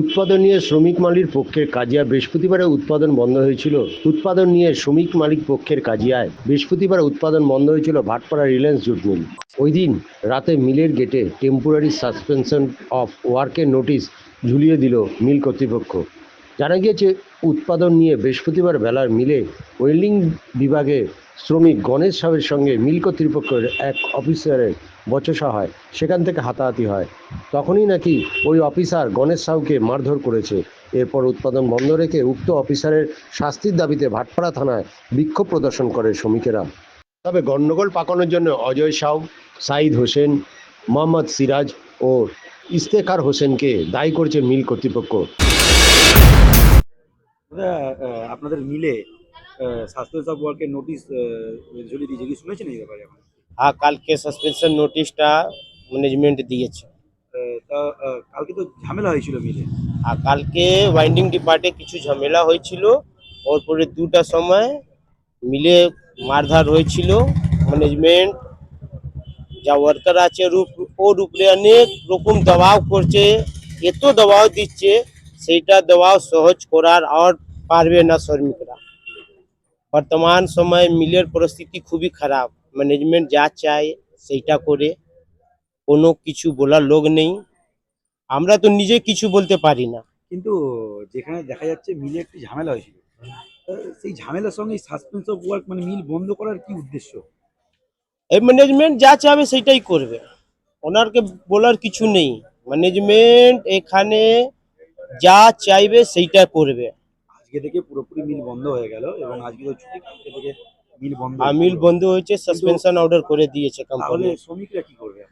উৎপাদন নিয়ে শ্রমিক মালিক পক্ষের কাজিয়া বৃহস্পতিবারে উৎপাদন বন্ধ হয়েছিল। উৎপাদন নিয়ে শ্রমিক মালিক পক্ষের কাজিয়ায় বৃহস্পতিবার উৎপাদন বন্ধ হয়েছিল ভাটপাড়া রিলায়েন্স জুট মিল। ওই দিন রাতে মিলের গেটে টেম্পোরারি সাসপেনশন অফ ওয়ার্কের নোটিশ ঝুলিয়ে দিল মিল কর্তৃপক্ষ। জানা গিয়েছে, উৎপাদন নিয়ে বৃহস্পতিবার বেলার মিলে ওয়েল্ডিং বিভাগে শ্রমিক গণেশ সাহের সঙ্গে মিল কর্তৃপক্ষের এক অফিসারের বচসা হয়, সেখান থেকে হাতাহাতি হয়। তখনই নাকি ওই অফিসার গণেশ সাউকে মারধর করেছে। এরপর উৎপাদন বন্ধ রেখে উক্ত অফিসারের শাস্তির দাবিতে ভাটপাড়া থানায় বিক্ষোভ প্রদর্শন করে শ্রমিকেরা। তবে গণ্ডগোল পাকানোর জন্য অজয় সাউ সাইদ হোসেন, মোহাম্মদ সিরাজ ও ইস্তেখার হোসেনকে দায়ী করেছে মিল কর্তৃপক্ষ। আপনাদের মিলে স্বাস্থ্য ওয়ার্কের নোটিশ দিয়েছে। কি শুনেছেন এই ব্যাপারে? হ্যাঁ কালকে সাসপেনশন নোটিশটা ম্যানেজমেন্ট দিয়েছে। তা কালকে তো ঝামেলা হয়েছিল মিলে। আর কালকে ওয়াইন্ডিং ডিপার্টে কিছু ঝামেলা হয়েছিল। ওর পরে দুটা সময় মিলে মারধার হয়েছিল। ম্যানেজমেন্ট যা ওয়ার্কার আছে ওর উপ- ওর উপরে অনেক রকম দবাব করছে। এত দবাব দিচ্ছে সেইটা দবাব সহজ করার আর পারবে না শ্রমিকরা। বর্তমান সময় মিলের পরিস্থিতি খুবই খারাপ। ম্যানেজমেন্ট যা চায় সেইটা করে। কোনো কিছু বলার লোক নেই। আমরা তো নিজে কিছু বলতে পারি না। কিন্তু যেখানে দেখা যাচ্ছে মিলে একটি ঝামেলা হয়েছিল। সেই ঝামেলার সঙ্গে সাসপেন্স অফ ওয়ার্ক মানে মিল বন্ধ করার কি উদ্দেশ্য? এই ম্যানেজমেন্ট যা চাবে সেটাই করবে। ওনারকে বলার কিছু নেই। ম্যানেজমেন্ট এখানে যা চাইবে সেইটা করবে। আজকে থেকে পুরোপুরি মিল বন্ধ হয়ে গেল এবং আজকে ছুটি থেকে মিল বন্ধ আমিল বন্ধ হয়েছে সাসপেনশন অর্ডার করে দিয়েছে কোম্পানি শ্রমিকরা কি করবে?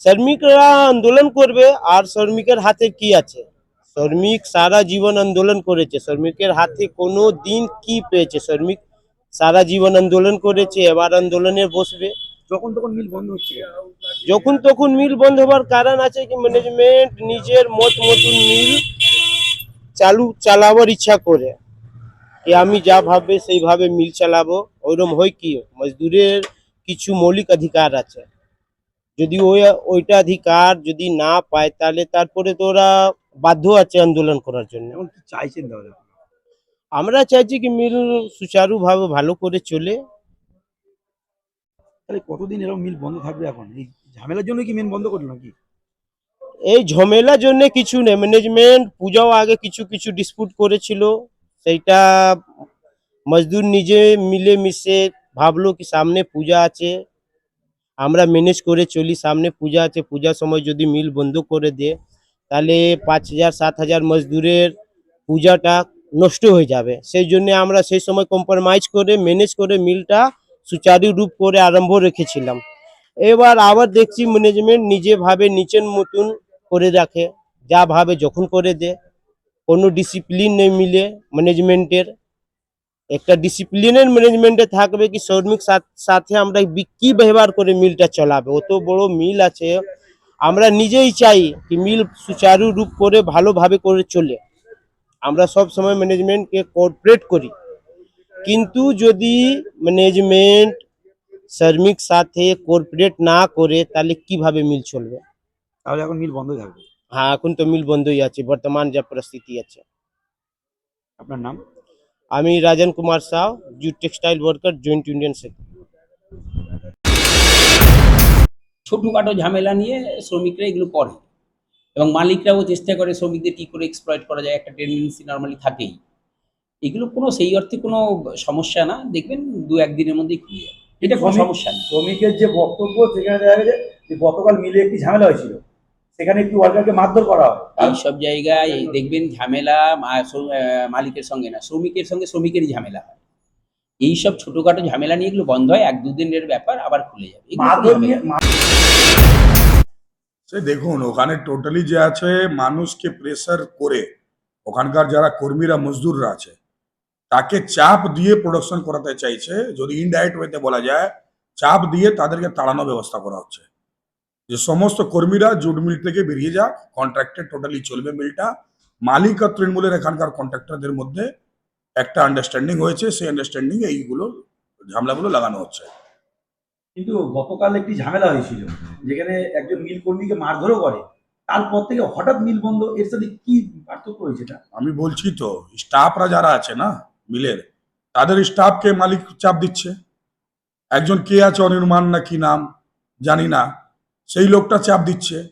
শ্রমিকরা আন্দোলন করবে আর শ্রমিকের হাতে কি আছে? শ্রমিক সারা জীবন আন্দোলন করেছে। শ্রমিকের হাতে কোনো দিন কি পেয়েছে? শ্রমিক সারা জীবন আন্দোলন করেছে এবার আন্দোলনে বসবে। যখন তখন মিল বন্ধ হচ্ছে যখন তখন মিল বন্ধ হওয়ার কারণ আছে কি? ম্যানেজমেন্ট নিজের মত মতন মিল চালু চালাবার ইচ্ছা করে। কি আমি যা ভাববে সেইভাবে মিল চালাবো। ওইরকম হয় কি? মজদুরের কিছু মৌলিক অধিকার আছে। যদি ওই ওইটা অধিকার যদি না পায় তাহলে তারপরে তো ওরা বাধ্য আছে আন্দোলন করার জন্য। চাইছেন আমরা চাইছি কি মিল সুচারুভাবে ভালো করে চলে। তাহলে কতদিন এরকম মিল বন্ধ থাকবে এখন? এই ঝামেলার জন্য কি মিল বন্ধ করল নাকি? এই ঝামেলার জন্য কিছু নেই। ম্যানেজমেন্ট পূজাও আগে কিছু কিছু ডিসপুট করেছিল। সেইটা মজদুর নিজে মিলে মিশে ভাবলো কি সামনে পূজা আছে। আমরা ম্যানেজ করে চলি, সামনে পূজা আছে, পূজার সময় যদি মিল বন্ধ করে দে, তাহলে পাঁচ হাজার, সাত হাজার মজদুরের পূজাটা নষ্ট হয়ে যাবে। সেই জন্য আমরা সেই সময় কম্প্রোমাইজ করে ম্যানেজ করে মিলটা সুচারু রূপ করে আরম্ভ রেখেছিলাম। এবার আবার দেখছি ম্যানেজমেন্ট নিজে ভাবে নিচের মতন করে রাখে, যা ভাবে যখন করে দে। কোনো ডিসিপ্লিন নেই মিলে ম্যানেজমেন্টের একটা ডিসিপ্লিনের ম্যানেজমেন্টে থাকবে কি শ্রমিক সাথ- আমরা কি ব্যবহার করে মিলটা চলাবে। অত বড় মিল আছে, আমরা নিজেই চাই কি মিল সুচারু রূপ করে ভালোভাবে করে চলে। আমরা সব সময় ম্যানেজমেন্টকে কোঅপারেট করি। কিন্তু যদি ম্যানেজমেন্ট শ্রমিক সাথে কোঅপারেট না করে, তাহলে কীভাবে মিল চলবে? তাহলে এখন মিল বন্ধ থাকবে। হ্যাঁ এখন তো মিল বন্ধই আছে বর্তমান যা পরিস্থিতি আছে। আপনার নাম? আমি Rajan Kumar Sau jute textile worker joint union secretary ছোটোখাটো ঝামেলা নিয়ে শ্রমিকরা এগুলো করে এবং মালিকরাও চেষ্টা করে শ্রমিকদের কী করে এক্সপ্লয়েট করা যায় একটা টেন্ডেন্সি নর্মালি থাকেই। এগুলো কোনো সেই অর্থে কোনো সমস্যা না দেখবেন দু একদিনের মধ্যেই খুলে যাবে এটা কোনো সমস্যা না শ্রমিকের যে বক্তব্য সেখানে দেখা গেছে যে গতকাল মিলে একটি ঝামেলা হয়েছিল। সেখানে একটি ওয়ার্কারকে মারধর করা হয়। এই সব জায়গায় দেখবেন ঝামেলা মালিকের সঙ্গে না শ্রমিকের সঙ্গে শ্রমিকেরই ঝামেলা হয়। এই সব ছোটোখাটো ঝামেলা নিয়ে এগুলো বন্ধ হয় এক দুদিনের ব্যাপার আবার খুলে যাবে। সে দেখুন ওখানে টোটালি যে আছে মানুষকে প্রেসার করে ওখানকার যারা কর্মীরা মজদুররা আছে তাকে চাপ দিয়ে প্রোডাকশন করাতে চাইছে। যদি ইনডাইরেক্ট ওয়েতে বলা যায় চাপ দিয়ে তাদেরকে তাড়ানোর ব্যবস্থা করা হচ্ছে। যে সমস্ত কর্মীরা জুট মিল থেকে বেরিয়ে যাক কন্ট্রাক্টে টোটালি চলবে মিলটা। মালিক আর তৃণমূলের এখানকার কন্ট্রাক্টরদের মধ্যে একটা আন্ডারস্ট্যান্ডিং হয়েছে সেই আন্ডারস্ট্যান্ডিং এইগুলো ঝামেলাগুলো লাগানো হচ্ছে। কিন্তু গতকাল একটি ঝামেলা হয়েছিল যেখানে একজন মিল কর্মীকে মারধরও করে। তারপর থেকে হঠাৎ মিল বন্ধ এর সাথে কি পার্থক্য রয়েছে এটা আমি বলছি তো স্টাফরা যারা আছে না মিলের তাদের স্টাফকে মালিক চাপ দিচ্ছে? একজন কে আছে অনির্মাণ না কি নাম? জানি না। সেই লোকটা চাপ দিচ্ছে।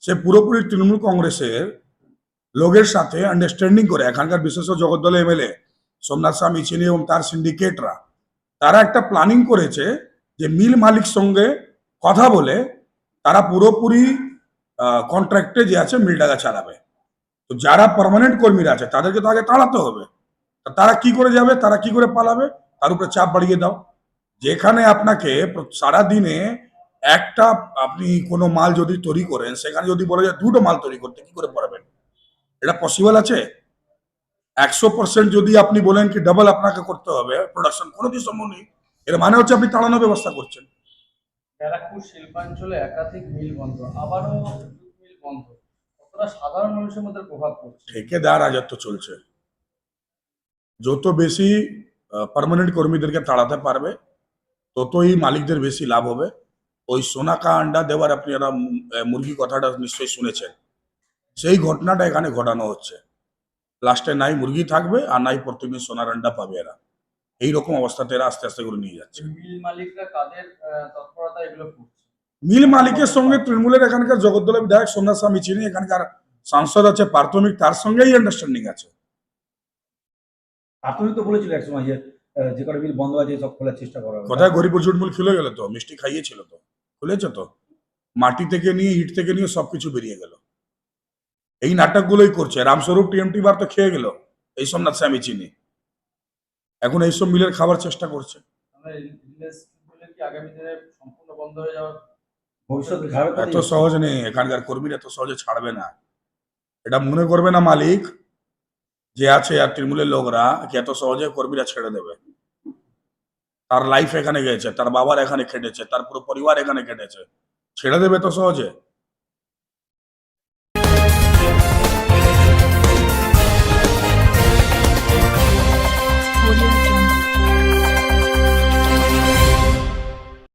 সে পুরোপুরি তৃণমূল কংগ্রেসের লোকের সাথে আন্ডারস্ট্যান্ডিং করে। এখানকার বিশেষ জগদ্দল এমএলএ সোমনাথ স্বামী চিনি এবং তার সিন্ডিকেটরা তারা একটা প্ল্যানিং করেছে যে মিল মালিক সঙ্গে কথা বলে তারা পুরোপুরি কন্ট্রাক্টে যে আছে মিলটাকে চালাবে তো যারা পার্মানেন্ট কর্মীরা আছে, তাদেরকে তো আগে তাড়াতে হবে। তারা কি করে যাবে, তারা কি করে পালাবে, তার উপরে চাপ বাড়িয়ে দাও। যেখানে আপনাকে প্র- সারাদিনে একটা আপনি কোনো মাল যদি তৈরি করেন সেখানে যদি বলে যায় দুটো মাল তৈরি করতে কি করে পারবেন? এটা পসিবল আছে? একশো পার্সেন্ট যদি আপনি বলেন কি ডাবল আপনাকে করতে হবে প্রোডাকশন কোনো কিছু সম্ভব নেই। এর মানে হচ্ছে আপনি তাড়ানোর ব্যবস্থা করছেন। ব্যারাকপুর শিল্পাঞ্চলে একাধিক মিল বন্ধ আবারও মিল বন্ধ। কতটা সাধারণ মানুষের মধ্যে প্রভাব পড়ছে? ঠিকাদার রাজত্ব চলছে। যত বেশি পার্মানেন্ট কর্মীদেরকে তাড়াতে পারবে ততই মালিকদের বেশি লাভ হবে। ওই সোনাকা আন্ডা দেওয়ার আপনি একটা মুরগি কথাটা নিশ্চয়ই শুনেছেন। সেই ঘটনাটা এখানে ঘটানো হচ্ছে। লাস্টে নাই মুরগি থাকবে আর নাই প্রতিদিন সোনার আন্ডা পাবে এরা। এইরকম অবস্থাতে এরা আস্তে আস্তে করে নিয়ে যাচ্ছে। মিল মালিকরা কাদের তৎপরতা এগুলো মিল মালিকের সঙ্গে তৃণমূলের এখানকার জগদ্দলের বিধায়ক সোমনাথ স্বামী চিনি এখানকার সাংসদ আছে প্রাথমিক তার সঙ্গেই আন্ডারস্ট্যান্ডিং আছে। প্রাথমিক তো বলেছিল একসময় যে যে কটা মিল বন্ধ আছে সব খোলার চেষ্টা করা কোথায়? গরিপুর ঝুটমুল খুলে গেল তো মিষ্টি খাইয়েছিল তো। খুলেছে তো? মাটি থেকে নিয়ে ইট থেকে নিয়ে সবকিছু বেরিয়ে গেল। এই নাটকগুলোই করছে। রামস্বরূপ টিএমটি বার তো খেয়ে গেল এই সোমনাথ স্বামী চিনি। এখন এইসব মিলের খাবার চেষ্টা করছে। আমরা রিলায়েন্স বলে কি আগামী দিনে সম্পূর্ণ বন্ধ হয়ে যাওয়ার ভবিষ্যৎ ঘাড়ে এত সহজ নেই এখানকার কর্মীরা এত সহজে ছাড়বে না। এটা মনে করবে না মালিক যে আছে আর তৃণমূলের লোকরা কি এত সহজে কর্মীরা ছেড়ে দেবে। তার লাইফ এখানে গেছে, তার বাবার এখানে খেটেছে, তার পুরো পরিবার এখানে খেটেছে। ছেড়ে দেবে তো সহজে।